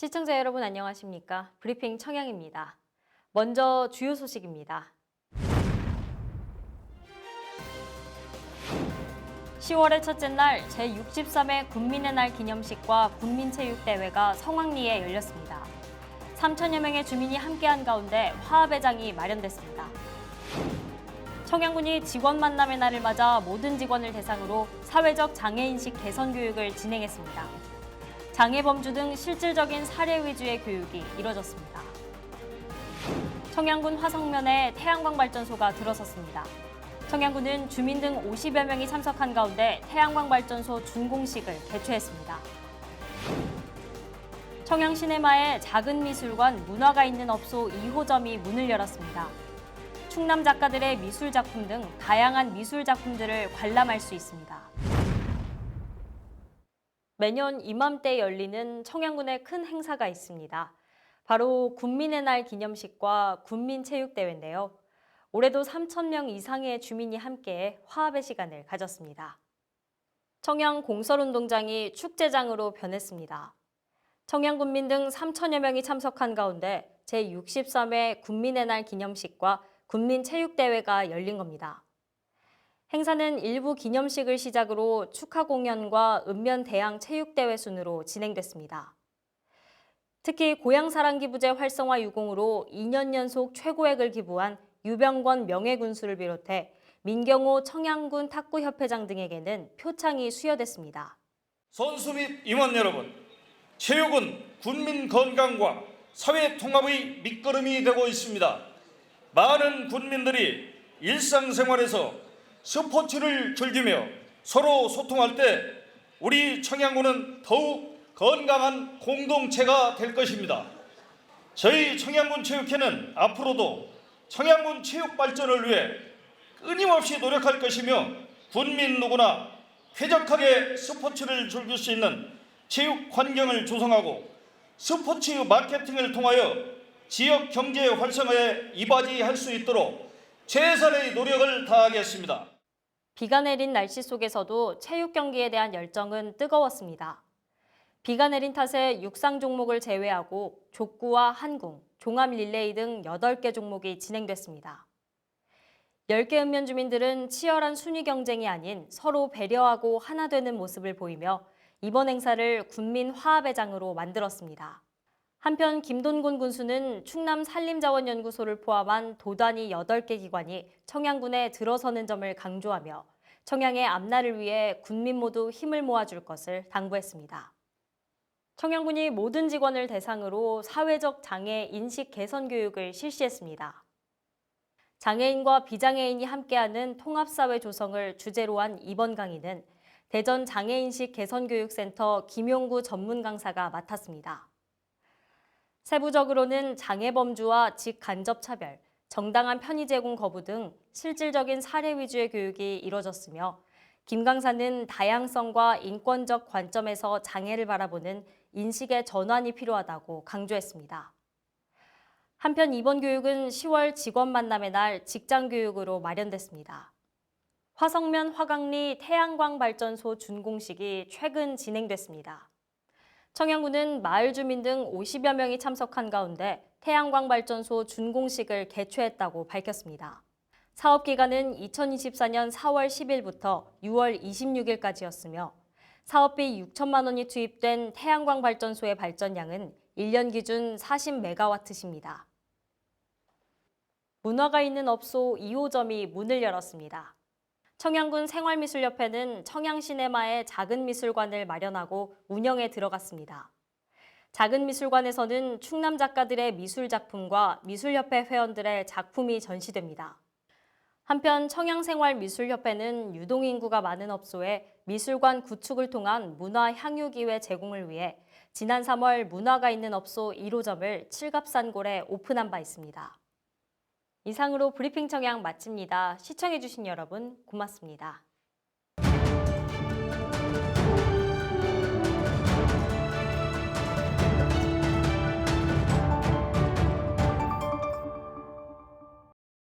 시청자 여러분 안녕하십니까? 브리핑 청양입니다. 먼저 주요 소식입니다. 10월의 첫째 날 제63회 군민의 날 기념식과 군민체육대회가 성황리에 열렸습니다. 3천여 명의 주민이 함께한 가운데 화합의 장이 마련됐습니다. 청양군이 직원 만남의 날을 맞아 모든 직원을 대상으로 사회적 장애인식 개선 교육을 진행했습니다. 장애 범주 등 실질적인 사례 위주의 교육이 이뤄졌습니다. 청양군 화성면에 태양광 발전소가 들어섰습니다. 청양군은 주민 등 50여 명이 참석한 가운데 태양광 발전소 준공식을 개최했습니다. 청양 시네마에 작은 미술관 문화가 있는 업소 2호점이 문을 열었습니다. 충남 작가들의 미술 작품 등 다양한 미술 작품들을 관람할 수 있습니다. 매년 이맘때 열리는 청양군의 큰 행사가 있습니다. 바로 군민의 날 기념식과 군민체육대회인데요. 올해도 3,000명 이상의 주민이 함께 화합의 시간을 가졌습니다. 청양 공설운동장이 축제장으로 변했습니다. 청양 군민 등 3천여 명이 참석한 가운데 제63회 군민의 날 기념식과 군민체육대회가 열린 겁니다. 행사는 일부 기념식을 시작으로 축하 공연과 읍면 대항 체육대회 순으로 진행됐습니다. 특히 고향사랑기부제 활성화 유공으로 2년 연속 최고액을 기부한 유병권 명예군수를 비롯해 민경호 청양군 탁구협회장 등에게는 표창이 수여됐습니다. 선수 및 임원 여러분, 체육은 군민 건강과 사회 통합의 밑거름이 되고 있습니다. 많은 군민들이 일상생활에서 스포츠를 즐기며 서로 소통할 때 우리 청양군은 더욱 건강한 공동체가 될 것입니다. 저희 청양군 체육회는 앞으로도 청양군 체육 발전을 위해 끊임없이 노력할 것이며 군민 누구나 쾌적하게 스포츠를 즐길 수 있는 체육 환경을 조성하고 스포츠 마케팅을 통하여 지역 경제 활성화에 이바지할 수 있도록 최선의 노력을 다하겠습니다. 비가 내린 날씨 속에서도 체육 경기에 대한 열정은 뜨거웠습니다. 비가 내린 탓에 육상 종목을 제외하고 족구와 한궁, 종합 릴레이 등 8개 종목이 진행됐습니다. 10개 읍면 주민들은 치열한 순위 경쟁이 아닌 서로 배려하고 하나 되는 모습을 보이며 이번 행사를 군민 화합의 장으로 만들었습니다. 한편 김돈곤 군수는 충남 산림자원연구소를 포함한 도단위 8개 기관이 청양군에 들어서는 점을 강조하며 청양의 앞날을 위해 군민 모두 힘을 모아줄 것을 당부했습니다. 청양군이 모든 직원을 대상으로 사회적 장애 인식 개선 교육을 실시했습니다. 장애인과 비장애인이 함께하는 통합사회 조성을 주제로 한 이번 강의는 대전 장애인식 개선교육센터 김용구 전문 강사가 맡았습니다. 세부적으로는 장애범주와 직간접차별, 정당한 편의 제공 거부 등 실질적인 사례 위주의 교육이 이뤄졌으며 김 강사는 다양성과 인권적 관점에서 장애를 바라보는 인식의 전환이 필요하다고 강조했습니다. 한편 이번 교육은 10월 직원 만남의 날 직장 교육으로 마련됐습니다. 화성면 화강리 태양광 발전소 준공식이 최근 진행됐습니다. 청양군은 마을 주민 등 50여 명이 참석한 가운데 태양광 발전소 준공식을 개최했다고 밝혔습니다. 사업 기간은 2024년 4월 10일부터 6월 26일까지였으며 사업비 6천만 원이 투입된 태양광 발전소의 발전량은 1년 기준 40메가와트십니다. 문화가 있는 업소 2호점이 문을 열었습니다. 청양군 생활미술협회는 청양시네마에 작은 미술관을 마련하고 운영에 들어갔습니다. 작은 미술관에서는 충남 작가들의 미술 작품과 미술협회 회원들의 작품이 전시됩니다. 한편 청양생활미술협회는 유동인구가 많은 업소에 미술관 구축을 통한 문화 향유 기회 제공을 위해 지난 3월 문화가 있는 업소 1호점을 칠갑산골에 오픈한 바 있습니다. 이상으로 브리핑 청양 마칩니다. 시청해주신 여러분 고맙습니다.